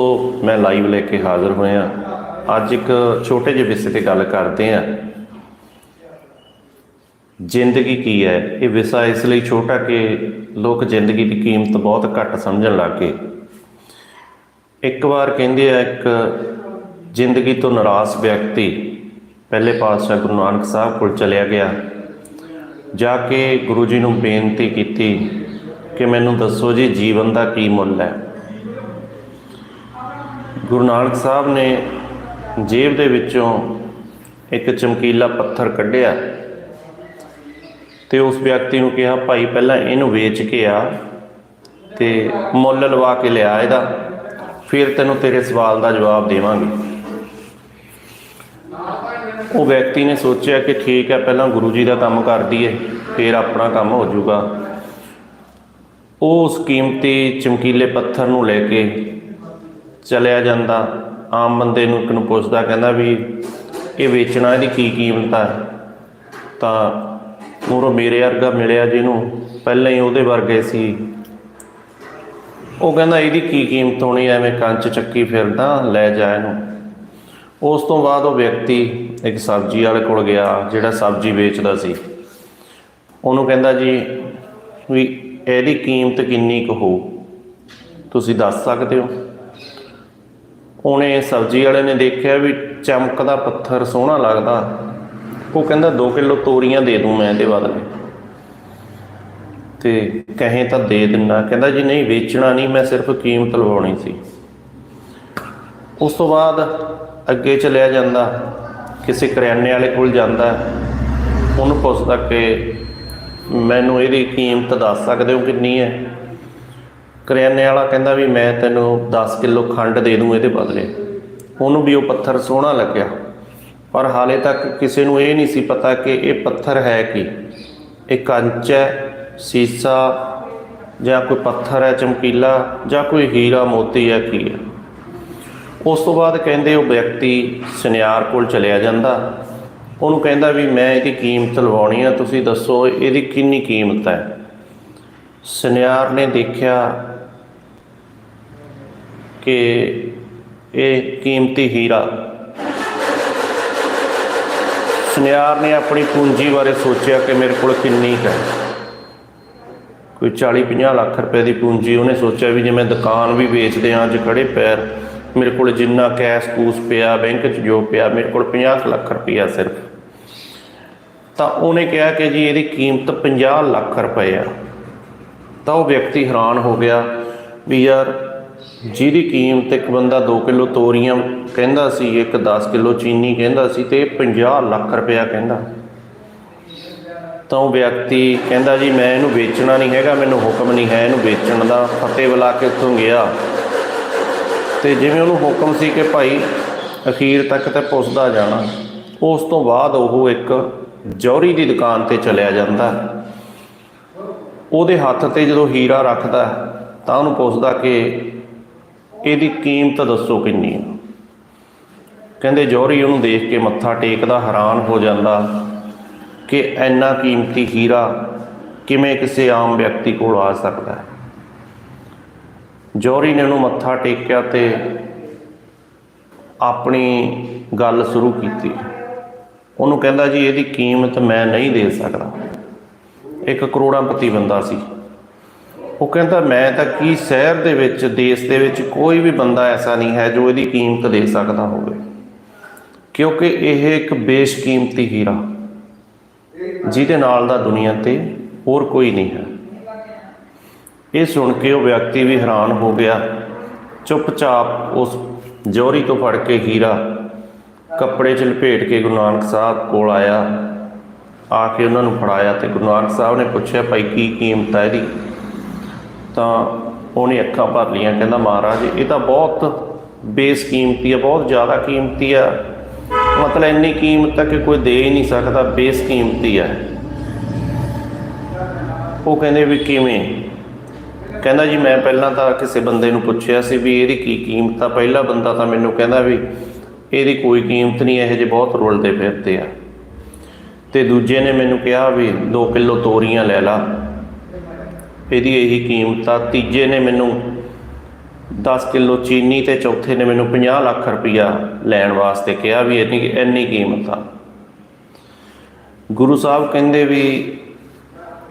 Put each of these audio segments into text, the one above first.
ਉਹ ਮੈਂ ਲਾਈਵ ਲੈ ਕੇ ਹਾਜ਼ਰ ਹੋਇਆ। ਅੱਜ ਇੱਕ ਛੋਟੇ ਜਿਹੇ ਵਿਸ਼ੇ ਤੇ ਗੱਲ ਕਰਦੇ ਆਂ ਜ਼ਿੰਦਗੀ ਕੀ ਹੈ? ਇਹ ਵਿਸ਼ਾ ਇਸ ਲਈ ਛੋਟਾ ਕਿ ਲੋਕ ਜ਼ਿੰਦਗੀ ਦੀ ਕੀਮਤ ਬਹੁਤ ਘੱਟ ਸਮਝਣ ਲੱਗ ਗਏ। ਇੱਕ ਵਾਰ ਕਹਿੰਦੇ ਆ, ਇੱਕ ਜ਼ਿੰਦਗੀ ਤੋਂ ਨਿਰਾਸ਼ ਵਿਅਕਤੀ ਪਹਿਲੇ ਪਾਤਸ਼ਾਹ ਗੁਰੂ ਨਾਨਕ ਸਾਹਿਬ ਕੋਲ ਚਲਿਆ ਗਿਆ। ਜਾ ਕੇ ਗੁਰੂ ਜੀ ਨੂੰ ਬੇਨਤੀ ਕੀਤੀ ਕਿ ਮੈਨੂੰ ਦੱਸੋ ਜੀ, ਜੀਵਨ ਦਾ ਕੀ ਮੁੱਲ ਹੈ? ਗੁਰੂ ਨਾਨਕ ਸਾਹਿਬ ਨੇ ਜੇਬ ਦੇ ਵਿੱਚੋਂ ਇੱਕ ਚਮਕੀਲਾ ਪੱਥਰ ਕੱਢਿਆ ਤੇ ਉਸ ਵਿਅਕਤੀ ਨੂੰ ਕਿਹਾ, ਭਾਈ, ਪਹਿਲਾਂ ਇਹਨੂੰ ਵੇਚ ਕੇ ਆ ਤੇ ਮੁੱਲ ਲਵਾ ਕੇ ਲਿਆ ਇਹਦਾ, ਫਿਰ ਤੈਨੂੰ ਤੇਰੇ ਸਵਾਲ ਦਾ ਜਵਾਬ ਦੇਵਾਂਗੇ। ਉਹ ਵਿਅਕਤੀ ਨੇ ਸੋਚਿਆ ਕਿ ਠੀਕ ਹੈ, ਪਹਿਲਾਂ ਗੁਰੂ ਜੀ ਦਾ ਕੰਮ ਕਰਦੀ ਦਈਏ, ਫਿਰ ਆਪਣਾ ਕੰਮ ਹੋ ਜਾਊਗਾ। ਉਹ ਉਸ ਕੀਮਤੀ ਚਮਕੀਲੇ ਪੱਥਰ ਨੂੰ ਲੈ ਕੇ ਚਲਿਆ ਜਾਂਦਾ। ਆਮ ਬੰਦੇ ਨੂੰ ਇੱਕ ਨੂੰ ਪੁੱਛਦਾ ਕਹਿੰਦਾ ਵੀ ਇਹ ਵੇਚਣਾ ਇਹਦੀ ਕੀ ਕੀਮਤ ਹੈ ਤਾਂ ਉਹ ਮੇਰੇ ਵਰਗਾ ਮਿਲਿਆ ਜਿਹਨੂੰ ਪਹਿਲਾਂ ਹੀ ਉਹਦੇ ਵਰਗੇ ਸੀ। ਉਹ ਕਹਿੰਦਾ ਇਹਦੀ ਕੀ ਕੀਮਤ ਹੋਣੀ ਐਵੇਂ ਕੰਚ ਚੱਕੀ ਫਿਰਦਾ, ਲੈ ਜਾ ਇਹਨੂੰ। ਉਸ ਤੋਂ ਬਾਅਦ ਉਹ ਵਿਅਕਤੀ ਇੱਕ ਸਬਜ਼ੀ ਵਾਲੇ ਕੋਲ ਗਿਆ, ਜਿਹੜਾ ਸਬਜ਼ੀ ਵੇਚਦਾ ਸੀ। ਉਹਨੂੰ ਕਹਿੰਦਾ ਜੀ ਵੀ ਇਹਦੀ ਕੀਮਤ ਕਿੰਨੀ ਕੁ ਹੋਊ? ਤੁਸੀਂ ਦੱਸ ਸਕਦੇ ਹੋ? ਉਹਨੇ ਸਬਜ਼ੀ ਵਾਲੇ ਨੇ ਦੇਖਿਆ ਵੀ ਚਮਕਦਾ ਪੱਥਰ ਸੋਹਣਾ ਲੱਗਦਾ। ਉਹ ਕਹਿੰਦਾ 2 ਕਿਲੋ ਤੋਰੀਆਂ ਦੇ ਦੂੰ ਮੈਂ ਇਹਦੇ ਬਦਲੇ। ਤੇ ਕਹੇ ਤਾਂ ਦੇ ਦਿੰਦਾ। ਕਹਿੰਦਾ, ਜੀ ਨਹੀਂ, ਵੇਚਣਾ ਨਹੀਂ, ਮੈਂ ਸਿਰਫ ਕੀਮਤ ਲਵਾਉਣੀ ਸੀ। ਉਸ ਤੋਂ ਬਾਅਦ ਅੱਗੇ ਚਲਿਆ ਜਾਂਦਾ। ਕਿਸੇ ਕਰਿਆਨੇ ਵਾਲੇ ਕੋਲ ਜਾਂਦਾ। ਉਹਨੂੰ ਪੁੱਛਦਾ ਕਿ, ਮੈਨੂੰ ਇਹਦੀ ਕੀਮਤ ਦੱਸ ਸਕਦੇ ਹੋ ਕਿੰਨੀ ਹੈ? ਕਰਿਆਨੇ ਵਾਲਾ ਕਹਿੰਦਾ ਵੀ ਮੈਂ ਤੈਨੂੰ 10 ਕਿਲੋ ਖੰਡ ਦੇ ਦੂੰ ਇਹਦੇ ਬਦਲੇ। ਉਹਨੂੰ ਵੀ ਉਹ ਪੱਥਰ ਸੋਹਣਾ ਲੱਗਿਆ। ਪਰ ਹਾਲੇ ਤੱਕ ਕਿਸੇ ਨੂੰ ਇਹ ਨਹੀਂ ਸੀ ਪਤਾ ਕਿ ਇਹ ਪੱਥਰ ਹੈ ਕੀ। ਇਹ ਕੰਚ ਹੈ, ਸੀਸਾ ਜਾਂ ਕੋਈ ਪੱਥਰ ਹੈ, ਚਮਕੀਲਾ ਜਾਂ ਕੋਈ ਹੀਰਾ ਮੋਤੀ ਹੈ ਕੀ ਹੈ। ਉਸ ਤੋਂ ਬਾਅਦ ਕਹਿੰਦੇ ਉਹ ਵਿਅਕਤੀ ਸੁਨਿਆਰ ਕੋਲ ਚਲਿਆ ਜਾਂਦਾ। ਉਹਨੂੰ ਕਹਿੰਦਾ ਵੀ ਮੈਂ ਇਹਦੀ ਕੀਮਤ ਲਵਾਉਣੀ ਆ, ਤੁਸੀਂ ਦੱਸੋ ਇਹਦੀ ਕਿੰਨੀ ਕੀਮਤ ਹੈ। ਸੁਨਿਆਰ ਨੇ ਦੇਖਿਆ ਕਿ ਇਹ ਕੀਮਤੀ ਹੀਰਾ। ਸੁਨਿਆਰ ਨੇ ਆਪਣੀ ਪੂੰਜੀ ਬਾਰੇ ਸੋਚਿਆ ਕਿ ਮੇਰੇ ਕੋਲ ਕਿੰਨੀ ਹੈ। ਕੋਈ 40 50 ਲੱਖ ਰੁਪਏ ਦੀ ਪੂੰਜੀ ਉਹਨੇ ਸੋਚਿਆ ਵੀ ਜੇ ਮੈਂ ਦੁਕਾਨ ਵੀ ਵੇਚਦੇ ਹਾਂ ਅੱਜ ਖੜੇ ਪੈਰ, ਮੇਰੇ ਕੋਲ ਜਿੰਨਾ ਕੈਸ਼ ਕੂਸ ਪਿਆ, ਬੈਂਕ 'ਚ ਜੋ ਪਿਆ, ਮੇਰੇ ਕੋਲ 50 ਲੱਖ ਰੁਪਈਆ ਸਿਰਫ। ਤਾਂ ਉਹਨੇ ਕਿਹਾ ਕਿ ਜੀ ਇਹਦੀ ਕੀਮਤ 50 ਲੱਖ ਰੁਪਏ ਆ। ਤਾਂ ਉਹ ਵਿਅਕਤੀ ਹੈਰਾਨ ਹੋ ਗਿਆ ਵੀ ਯਾਰ ਜਿਹਦੀ ਕੀਮਤ ਇੱਕ ਬੰਦਾ 2 ਕਿਲੋ ਤੋਰੀਆਂ ਕਹਿੰਦਾ ਸੀ, ਇੱਕ 10 ਕਿਲੋ ਚੀਨੀ ਕਹਿੰਦਾ ਸੀ ਤੇ ਇਹ 50 ਲੱਖ ਰੁਪਇਆ ਕਹਿੰਦਾ। ਤਾਂ ਉਹ ਵਿਅਕਤੀ ਕਹਿੰਦਾ, ਜੀ, ਮੈਂ ਇਹਨੂੰ ਵੇਚਣਾ ਨਹੀਂ ਹੈਗਾ, ਮੈਨੂੰ ਹੁਕਮ ਨਹੀਂ ਹੈ ਇਹਨੂੰ ਵੇਚਣ ਦਾ। ਫਤਿਹ ਬੁਲਾ ਕੇ ਉੱਥੋਂ ਗਿਆ। ਤੇ ਜਿਵੇਂ ਉਹਨੂੰ ਹੁਕਮ ਸੀ ਕਿ ਭਾਈ ਅਖੀਰ ਤੱਕ ਤੇ ਪੁੱਛਦਾ ਜਾਣਾ, ਉਸ ਤੋਂ ਬਾਅਦ ਉਹ ਇੱਕ ਜੌਹਰੀ ਦੀ ਦੁਕਾਨ ਤੇ ਚਲਿਆ ਜਾਂਦਾ। ਉਹਦੇ ਹੱਥ ਤੇ ਜਦੋਂ ਹੀਰਾ ਰੱਖਦਾ, ਤਾਂ ਉਹਨੂੰ ਪੁੱਛਦਾ ਕਿ ਇਹਦੀ ਕੀਮਤ ਦੱਸੋ ਕਿੰਨੀ ਹੈ? ਕਹਿੰਦੇ ਜੋਹਰੀ ਉਹਨੂੰ ਦੇਖ ਕੇ ਮੱਥਾ ਟੇਕਦਾ, ਹੈਰਾਨ ਹੋ ਜਾਂਦਾ ਕਿ ਇੰਨਾ ਕੀਮਤੀ ਹੀਰਾ ਕਿਵੇਂ ਕਿਸੇ ਆਮ ਵਿਅਕਤੀ ਕੋਲ ਆ ਸਕਦਾ ਹੈ। ਜੌਹਰੀ ਨੇ ਉਹਨੂੰ ਮੱਥਾ ਟੇਕਿਆ ਤੇ ਆਪਣੀ ਗੱਲ ਸ਼ੁਰੂ ਕੀਤੀ। ਉਹਨੂੰ ਕਹਿੰਦਾ, ਜੀ, ਇਹਦੀ ਕੀਮਤ ਮੈਂ ਨਹੀਂ ਦੇ ਸਕਦਾ। ਇੱਕ ਕਰੋੜਾਂ ਕਰੋੜਾਪਤੀ ਬੰਦਾ ਸੀ। ਉਹ ਕਹਿੰਦਾ, ਮੈਂ ਤਾਂ ਕੀ ਸ਼ਹਿਰ ਦੇ ਵਿੱਚ, ਦੇਸ਼ ਦੇ ਵਿੱਚ ਕੋਈ ਵੀ ਬੰਦਾ ਐਸਾ ਨਹੀਂ ਹੈ ਜੋ ਇਹਦੀ ਕੀਮਤ ਦੇ ਸਕਦਾ ਹੋਵੇ। ਕਿਉਂਕਿ ਇਹ ਇੱਕ ਬੇਸ਼ਕੀਮਤੀ ਹੀਰਾ। ਜਿਹਦੇ ਨਾਲ ਦਾ ਦੁਨੀਆ ਤੇ ਹੋਰ ਕੋਈ ਨਹੀਂ ਹੈ। ਇਹ ਸੁਣ ਕੇ ਉਹ ਵਿਅਕਤੀ ਵੀ ਹੈਰਾਨ ਹੋ ਗਿਆ। ਚੁੱਪਚਾਪ ਉਸ ਜੋਰੀ ਤੋਂ ਫੜ ਕੇ ਹੀਰਾ ਕੱਪੜੇ 'ਚ ਲਪੇਟ ਕੇ ਗੁਰੂ ਨਾਨਕ ਸਾਹਿਬ ਕੋਲ ਆਇਆ। ਆ ਕੇ ਉਹਨਾਂ ਨੂੰ ਫੜਾਇਆ ਤੇ ਗੁਰੂ ਨਾਨਕ ਸਾਹਿਬ ਨੇ ਪੁੱਛਿਆ, ਭਾਈ, ਕੀ ਕੀਮਤ ਹੈ ਇਹਦੀ? ਤਾਂ ਉਹਨੇ ਅੱਖਾਂ ਭਰ ਲੀਆਂ ਕਹਿੰਦਾ ਮਹਾਰਾਜ, ਇਹ ਤਾਂ ਬਹੁਤ ਬੇਸਕੀਮਤੀ ਹੈ, ਬਹੁਤ ਜ਼ਿਆਦਾ ਕੀਮਤੀ ਆ। ਮਤਲਬ ਇੰਨੀ ਕੀਮਤ ਹੈ ਕਿ ਕੋਈ ਦੇ ਹੀ ਨਹੀਂ ਸਕਦਾ, ਬੇਸਕੀਮਤੀ ਆ ਉਹ ਕਹਿੰਦੇ ਵੀ ਕਿਵੇਂ? ਕਹਿੰਦਾ ਜੀ, ਮੈਂ ਪਹਿਲਾਂ ਤਾਂ ਕਿਸੇ ਬੰਦੇ ਨੂੰ ਪੁੱਛਿਆ ਸੀ ਵੀ ਇਹਦੀ ਕੀ ਕੀਮਤ ਆ। ਪਹਿਲਾ ਬੰਦਾ ਤਾਂ ਮੈਨੂੰ ਕਹਿੰਦਾ ਵੀ ਇਹਦੀ ਕੋਈ ਕੀਮਤ ਨਹੀਂ, ਇਹੋ ਜਿਹੇ ਬਹੁਤ ਰੁਲਦੇ ਫਿਰਦੇ ਆ। ਤੇ ਦੂਜੇ ਨੇ ਮੈਨੂੰ ਕਿਹਾ ਵੀ 2 ਕਿਲੋ ਤੋਰੀਆਂ ਲੈ ਲਾ। ਇਹਦੀ ਇਹੀ ਕੀਮਤ ਆ। ਤੀਜੇ ਨੇ ਮੈਨੂੰ 10 ਕਿਲੋ ਚੀਨੀ ਤੇ ਚੌਥੇ ਨੇ ਮੈਨੂੰ 50 ਲੱਖ ਰੁਪਇਆ ਲੈਣ ਵਾਸਤੇ ਕਿਹਾ ਵੀ ਇੰਨੀ ਇੰਨੀ ਕੀਮਤ ਆ। ਗੁਰੂ ਸਾਹਿਬ ਕਹਿੰਦੇ ਵੀ,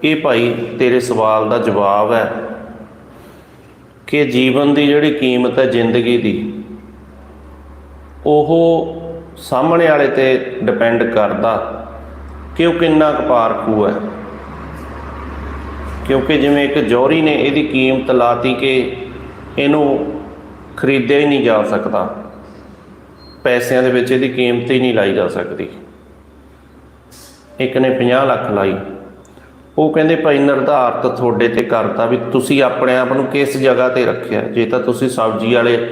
ਇਹ ਭਾਈ ਤੇਰੇ ਸਵਾਲ ਦਾ ਜਵਾਬ ਹੈ ਕਿ ਜੀਵਨ ਦੀ ਜਿਹੜੀ ਕੀਮਤ ਹੈ ਜ਼ਿੰਦਗੀ ਦੀ, ਉਹ ਸਾਹਮਣੇ ਵਾਲੇ ਤੇ ਡਿਪੈਂਡ ਕਰਦਾ ਕਿ ਉਹ ਕਿੰਨਾ ਕੁ ਪਾਰਖੂ ਹੈ। ਕਿਉਂਕਿ ਜਿਵੇਂ ਇੱਕ ਜੌਹਰੀ ਨੇ ਇਹਦੀ ਕੀਮਤ ਲਾਤੀ ਕਿ ਇਹਨੂੰ ਖਰੀਦਿਆ ਹੀ ਨਹੀਂ ਜਾ ਸਕਦਾ। ਪੈਸਿਆਂ ਦੇ ਵਿੱਚ ਇਹਦੀ ਕੀਮਤ ਹੀ ਨਹੀਂ ਲਾਈ ਜਾ ਸਕਦੀ। ਇੱਕ ਨੇ 50 ਲੱਖ ਲਾਈ। ਉਹ ਕਹਿੰਦੇ, ਭਾਈ ਨਿਰਧਾਰਤ ਤੁਹਾਡੇ ਤੇ ਕਰਤਾ ਵੀ ਤੁਸੀਂ ਆਪਣੇ ਆਪ ਨੂੰ ਕਿਸ ਜਗ੍ਹਾ ਤੇ ਰੱਖਿਆ? ਜੇ ਤਾਂ ਤੁਸੀਂ ਸਬਜ਼ੀ ਵਾਲੇ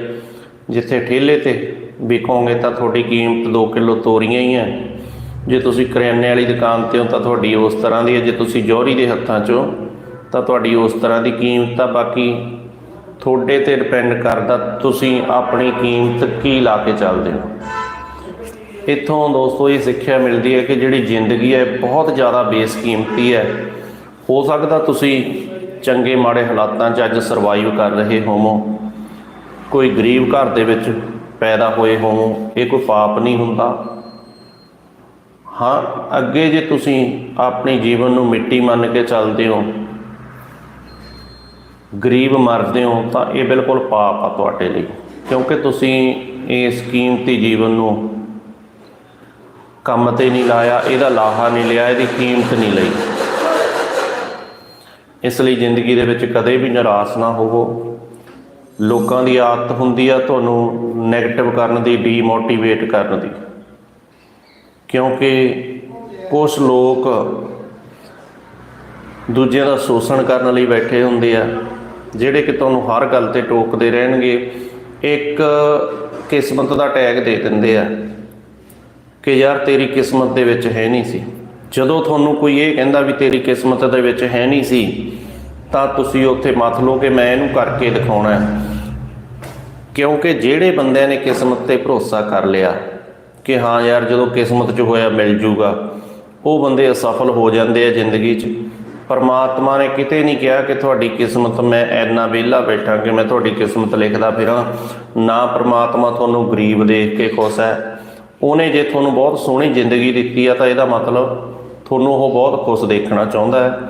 ਜਿੱਥੇ ਠੇਲੇ ਤੇ ਵਿਕੋਗੇ ਤਾਂ ਤੁਹਾਡੀ ਕੀਮਤ 2 ਕਿਲੋ ਤੋਰੀਆਂ ਹੀ ਹੈ। ਜੇ ਤੁਸੀਂ ਕਰਿਆਨੇ ਵਾਲੀ ਦੁਕਾਨ ਤੇ ਹੋ ਤਾਂ ਤੁਹਾਡੀ ਉਸ ਤਰ੍ਹਾਂ ਦੀ ਹੈ। ਜੇ ਤੁਸੀਂ ਜੌਹਰੀ ਦੇ ਹੱਥਾਂ 'ਚੋਂ ਤਾਂ ਤੁਹਾਡੀ ਉਸ ਤਰ੍ਹਾਂ ਦੀ ਕੀਮਤ ਆ ਬਾਕੀ ਤੁਹਾਡੇ ਤੇ ਡਿਪੈਂਡ ਕਰਦਾ ਤੁਸੀਂ ਆਪਣੀ ਕੀਮਤ ਕੀ ਲਾ ਕੇ ਚੱਲਦੇ ਹੋ। ਇੱਥੋਂ ਦੋਸਤੋ ਇਹ ਸਿੱਖਿਆ ਮਿਲਦੀ ਹੈ ਕਿ ਜਿਹੜੀ ਜ਼ਿੰਦਗੀ ਹੈ ਬਹੁਤ ਜ਼ਿਆਦਾ ਬੇਸਕੀਮਤੀ ਹੈ। ਹੋ ਸਕਦਾ ਤੁਸੀਂ ਚੰਗੇ ਮਾੜੇ ਹਾਲਾਤਾਂ 'ਚ ਅੱਜ ਸਰਵਾਈਵ ਕਰ ਰਹੇ ਹੋਵੋ। ਕੋਈ ਗਰੀਬ ਘਰ ਦੇ ਵਿੱਚ ਪੈਦਾ ਹੋਏ ਹੋਵੋ, ਇਹ ਕੋਈ ਪਾਪ ਨਹੀਂ ਹੁੰਦਾ। ਹਾਂ, ਅੱਗੇ ਜੇ ਤੁਸੀਂ ਆਪਣੇ ਜੀਵਨ ਨੂੰ ਮਿੱਟੀ ਮੰਨ ਕੇ ਚੱਲਦੇ ਹੋ ਗਰੀਬ ਮਰਦੇ ਹੋ ਤਾਂ ਇਹ ਬਿਲਕੁਲ ਪਾਪ ਆ ਤੁਹਾਡੇ ਲਈ, ਕਿਉਂਕਿ ਤੁਸੀਂ ਇਸ ਕੀਮਤੀ ਜੀਵਨ ਨੂੰ ਕੰਮ ਤੇ ਨਹੀਂ ਲਾਇਆ, ਇਹਦਾ ਲਾਹਾ ਨਹੀਂ ਲਿਆ, ਇਹਦੀ ਕੀਮਤ ਨਹੀਂ ਲਈ। ਇਸ ਲਈ ਜ਼ਿੰਦਗੀ ਦੇ ਵਿੱਚ ਕਦੇ ਵੀ ਨਿਰਾਸ਼ ਨਾ ਹੋਵੋ। ਲੋਕਾਂ ਦੀ ਆਦਤ ਹੁੰਦੀ ਆ ਤੁਹਾਨੂੰ 네ਗੇਟਿਵ ਕਰਨ ਦੀ ਡੀਮੋਟੀਵੇਟ ਕਰਨ ਦੀ। ਕਿਉਂਕਿ ਕੁਝ ਲੋਕ ਦੂਜਿਆਂ ਦਾ ਸ਼ੋਸ਼ਣ ਕਰਨ ਲਈ ਬੈਠੇ ਹੁੰਦੇ ਆ। ਜਿਹੜੇ ਕਿ ਤੁਹਾਨੂੰ ਹਰ ਗੱਲ ਤੇ ਟੋਕਦੇ ਰਹਿਣਗੇ, ਇੱਕ ਕਿਸਮਤ ਦਾ ਟੈਗ ਦੇ ਦਿੰਦੇ ਆ ਕਿ ਯਾਰ ਤੇਰੀ ਕਿਸਮਤ ਦੇ ਵਿੱਚ ਹੈ ਨਹੀਂ ਸੀ। ਜਦੋਂ ਤੁਹਾਨੂੰ ਕੋਈ ਇਹ ਕਹਿੰਦਾ ਵੀ ਤੇਰੀ ਕਿਸਮਤ ਦੇ ਵਿੱਚ ਹੈ ਨਹੀਂ ਸੀ, ਤਾਂ ਤੁਸੀਂ ਉੱਥੇ ਮੱਥ ਲਓ ਕਿ ਮੈਂ ਇਹਨੂੰ ਕਰਕੇ ਦਿਖਾਉਣਾ ਹੈ। ਕਿਉਂਕਿ ਜਿਹੜੇ ਬੰਦਿਆਂ ਨੇ ਕਿਸਮਤ ਤੇ ਭਰੋਸਾ ਕਰ ਲਿਆ ਕਿ ਹਾਂ ਯਾਰ ਜਦੋਂ ਕਿਸਮਤ 'ਚ ਹੋਇਆ ਮਿਲ ਜੂਗਾ, ਉਹ ਬੰਦੇ ਅਸਫਲ ਹੋ ਜਾਂਦੇ ਆ ਜ਼ਿੰਦਗੀ 'ਚ। ਪਰਮਾਤਮਾ ਨੇ ਕਿਤੇ ਨਹੀਂ ਕਿਹਾ ਕਿ ਤੁਹਾਡੀ ਕਿਸਮਤ ਮੈਂ ਐਨਾ ਵਿਹਲਾ ਬੈਠਾ ਕਿ ਮੈਂ ਤੁਹਾਡੀ ਕਿਸਮਤ ਲਿਖਦਾ ਫਿਰਾਂ। ਨਾ ਪਰਮਾਤਮਾ ਤੁਹਾਨੂੰ ਗਰੀਬ ਦੇਖ ਕੇ ਖੁਸ਼ ਹੈ। ਉਹਨੇ ਜੇ ਤੁਹਾਨੂੰ ਬਹੁਤ ਸੋਹਣੀ ਜ਼ਿੰਦਗੀ ਦਿੱਤੀ ਆ ਤਾਂ ਇਹਦਾ ਮਤਲਬ ਤੁਹਾਨੂੰ ਉਹ ਬਹੁਤ ਖੁਸ਼ ਦੇਖਣਾ ਚਾਹੁੰਦਾ ਹੈ।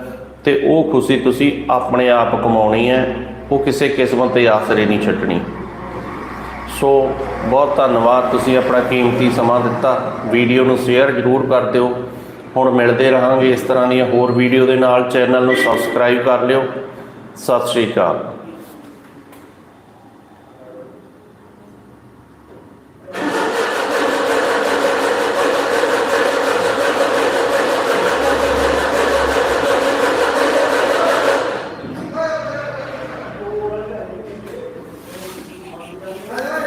ਤੇ ਉਹ ਖੁਸ਼ੀ ਤੁਸੀਂ ਆਪਣੇ ਆਪ ਕਮਾਉਣੀ ਹੈ। ਉਹ ਕਿਸੇ ਕਿਸਮਤ ਦੇ ਆਸਰੇ ਨਹੀਂ ਛੱਡਣੀ। ਸੋ ਬਹੁਤ ਧੰਨਵਾਦ। ਤੁਸੀਂ ਆਪਣਾ ਕੀਮਤੀ ਸਮਾਂ ਦਿੱਤਾ। ਵੀਡੀਓ ਨੂੰ ਸ਼ੇਅਰ ਜ਼ਰੂਰ ਕਰ ਦਿਓ। ਹੁਣ ਮਿਲਦੇ ਰਹਾਂਗੇ ਇਸ ਤਰ੍ਹਾਂ ਦੀਆਂ ਹੋਰ ਵੀਡੀਓ ਦੇ ਨਾਲ। ਚੈਨਲ ਨੂੰ ਸਬਸਕ੍ਰਾਈਬ ਕਰ ਲਿਓ। ਸਤਿ ਸ਼੍ਰੀ ਅਕਾਲ।